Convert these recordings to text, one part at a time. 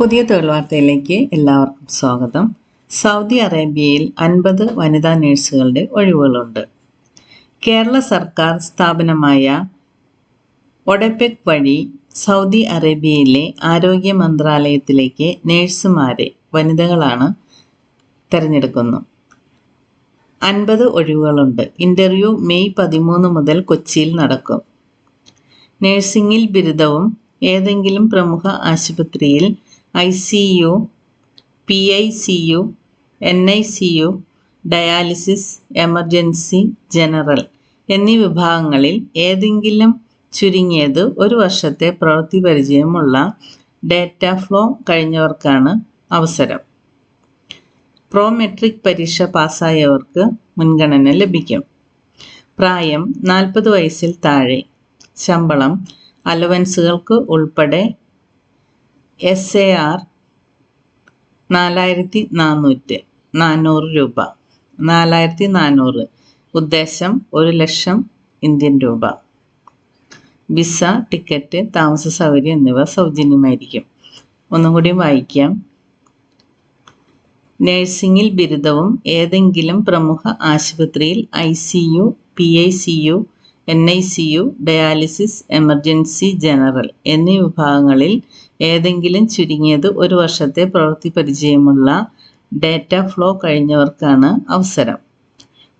പുതിയ തൊഴിൽ വാർത്തയിലേക്ക് എല്ലാവർക്കും സ്വാഗതം. സൗദി അറേബ്യയിൽ അൻപത് വനിതാ നഴ്സുകളുടെ ഒഴിവുകളുണ്ട്. കേരള സർക്കാർ സ്ഥാപനമായ ഒഡെപെക് വഴി സൗദി അറേബ്യയിലെ ആരോഗ്യ മന്ത്രാലയത്തിലേക്ക് നഴ്സുമാരെ വനിതകളാണ് തിരഞ്ഞെടുക്കുന്നു. അൻപത് ഒഴിവുകളുണ്ട്. ഇന്റർവ്യൂ മെയ് പതിമൂന്ന് മുതൽ കൊച്ചിയിൽ നടക്കും. നഴ്സിംഗിൽ ബിരുദവും ഏതെങ്കിലും പ്രമുഖ ആശുപത്രിയിൽ I C U P I C U N I C U dialysis emergency general എന്നീ വിഭാഗങ്ങളിൽ ഏതെങ്കിലും ചുരുങ്ങിയത് ഒരു വർഷത്തെ പ്രവൃത്തി പരിചയമുള്ള ഡേറ്റ ഫ്ലോ കഴിഞ്ഞവർക്കാണ് അവസരം. പ്രോ മെട്രിക് പരീക്ഷ പാസ്സായവർക്ക് മുൻഗണന ലഭിക്കും. പ്രായം നാൽപ്പത് വയസ്സിൽ താഴെ. ശമ്പളം അലവൻസുകൾക്ക് ഉൾപ്പെടെ എസ് എ ആർ നാലായിരത്തി നാനൂറ്റ് നാനൂറ് രൂപ. നാലായിരത്തി നാനൂറ് ഉദ്ദേശം ഒരു ലക്ഷം ഇന്ത്യൻ രൂപ. വിസ ടിക്കറ്റ് താമസ സൗകര്യം എന്നിവ സൗജന്യമായിരിക്കും. ഒന്നും കൂടി വായിക്കാം. നഴ്സിംഗിൽ ബിരുദവും ഏതെങ്കിലും പ്രമുഖ ആശുപത്രിയിൽ I C U P I C U N I C U dialysis emergency general എന്നീ വിഭാഗങ്ങളിൽ ഏതെങ്കിലും ചുരുങ്ങിയത് ഒരു വർഷത്തെ പ്രവൃത്തി പരിചയമുള്ള ഡാറ്റ ഫ്ലോ കഴിഞ്ഞവർക്കാണ് അവസരം.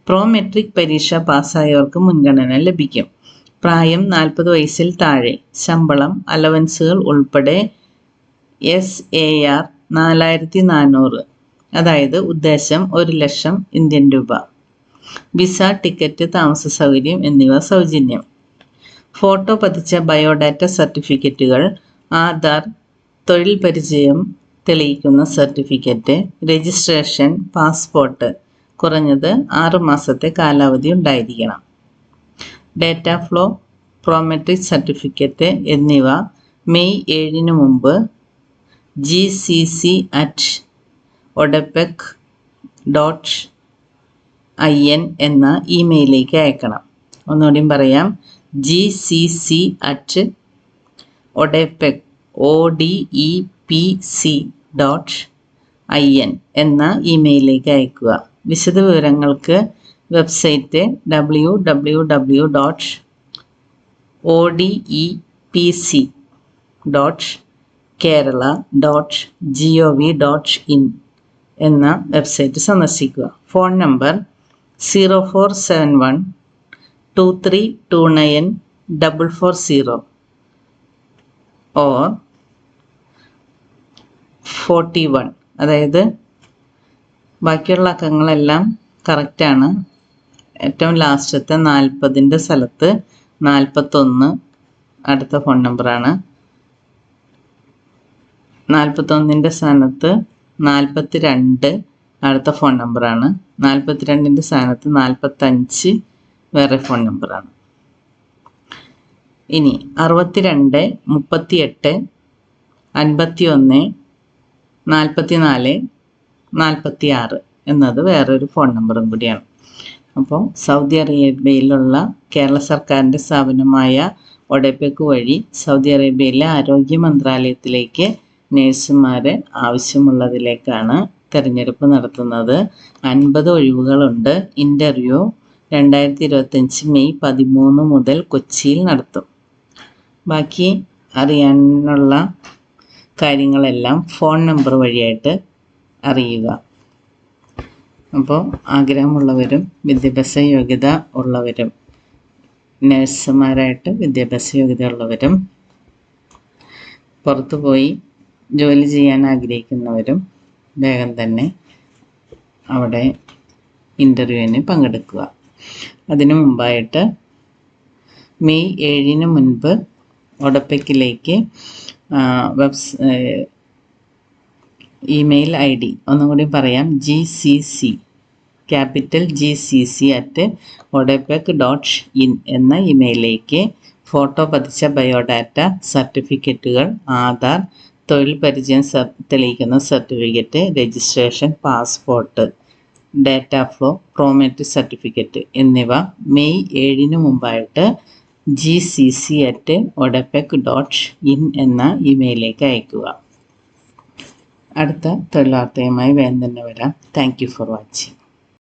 പ്രോ മെട്രിക് പരീക്ഷ പാസ്സായവർക്ക് മുൻഗണന ലഭിക്കും. പ്രായം നാൽപ്പത് വയസ്സിൽ താഴെ. ശമ്പളം അലവൻസുകൾ ഉൾപ്പെടെ എസ് എ ആർ നാലായിരത്തി നാനൂറ് അതായത് ഉദ്ദേശം ഒരു ലക്ഷം ഇന്ത്യൻ രൂപ. വിസ ടിക്കറ്റ് താമസ സൗകര്യം എന്നിവ സൗജന്യം. ഫോട്ടോ പതിച്ച ബയോഡാറ്റ സർട്ടിഫിക്കറ്റുകൾ ആധാർ തൊഴിൽ പരിചയം തെളിയിക്കുന്ന സർട്ടിഫിക്കറ്റ് രജിസ്ട്രേഷൻ പാസ്പോർട്ട് കുറഞ്ഞത് ആറ് മാസത്തെ കാലാവധി ഉണ്ടായിരിക്കണം. ഡേറ്റ ഫ്ലോ പ്രോമെട്രിക് സർട്ടിഫിക്കറ്റ് എന്നിവ മെയ് ഏഴിന് മുമ്പ് G C C at ODEPC dot I N എന്ന ഇമെയിലേക്ക് അയക്കണം. ഒന്നുകൂടിയും പറയാം G C C at ODEPC O D E P C dot I N എന്ന ഇമെയിലേക്ക് അയക്കുക. വിശദ വിവരങ്ങൾക്ക് website W W W dot O D E P C dot Kerala dot G O V dot in എന്ന website സന്ദർശിക്കുക. Phone number zero four seven one two three two nine double four zero. Or forty one അതായത് ബാക്കിയുള്ള അക്കങ്ങളെല്ലാം കറക്റ്റാണ് ഏറ്റവും ലാസ്റ്റത്തെ നാൽപ്പതിന്റെ സ്ഥലത്ത് നാൽപ്പത്തൊന്ന് അടുത്ത ഫോൺ നമ്പറാണ് നാൽപ്പത്തൊന്നിന്റെ സ്ഥാനത്ത് നാൽപ്പത്തി രണ്ട് അടുത്ത ഫോൺ നമ്പറാണ് നാൽപ്പത്തി രണ്ടിന്റെ സ്ഥാനത്ത് നാൽപ്പത്തഞ്ച് വേറെ ഫോൺ നമ്പറാണ് ഇനി അറുപത്തിരണ്ട് മുപ്പത്തിയെട്ട് അൻപത്തി ഒന്ന് നാൽപ്പത്തി നാല് നാൽപ്പത്തി ആറ് എന്നത് വേറൊരു ഫോൺ നമ്പറും കൂടിയാണ്. അപ്പോൾ സൗദി അറേബ്യയിലുള്ള കേരള സർക്കാരിന്റെ സ്ഥാപനമായ ഒഡെപെക്ക് വഴി സൗദി അറേബ്യയിലെ ആരോഗ്യ മന്ത്രാലയത്തിലേക്ക് നേഴ്സുമാരെ ആവശ്യമുള്ളതിലേക്കാണ് തിരഞ്ഞെടുപ്പ് നടത്തുന്നത്. അൻപത് ഒഴിവുകളുണ്ട്. ഇന്റർവ്യൂ രണ്ടായിരത്തി ഇരുപത്തഞ്ച് മെയ് പതിമൂന്ന് മുതൽ കൊച്ചിയിൽ നടത്തും. ബാക്കി അറിയാനുള്ള കാര്യങ്ങളെല്ലാം ഫോൺ നമ്പർ വഴിയായിട്ട് അറിയുക. അപ്പോൾ ആഗ്രഹമുള്ളവരും വിദ്യാഭ്യാസ യോഗ്യത ഉള്ളവരും നഴ്സുമാരായിട്ട് വിദ്യാഭ്യാസ യോഗ്യത ഉള്ളവരും പുറത്തു പോയി ജോലി ചെയ്യാൻ ആഗ്രഹിക്കുന്നവരും വേഗം തന്നെ അവിടെ ഇന്റർവ്യൂവിന് പങ്കെടുക്കുക. അതിനു മുമ്പായിട്ട് മെയ് ഏഴിന് മുൻപ് ഒടപ്പയ്ക്കിലേക്ക് വെബ്സ് ഇമെയിൽ ഐ ഡി ഒന്നും കൂടി പറയാം G C C capital G C C at ODEPC dot in എന്ന ഇമെയിലേക്ക് ഫോട്ടോ പതിച്ച ബയോഡാറ്റ സർട്ടിഫിക്കറ്റുകൾ ആധാർ തൊഴിൽ പരിചയം തെളിയിക്കുന്ന certificate registration passport data flow Prometric certificate എന്നിവ മെയ് ഏഴിന് മുമ്പായിട്ട് G C C at ODEPC dot in എന്ന ഇമെയിലേക്ക് അയക്കുക. അടുത്ത തൊഴിൽ വാർത്തയുമായി വരാം. Thank you for watching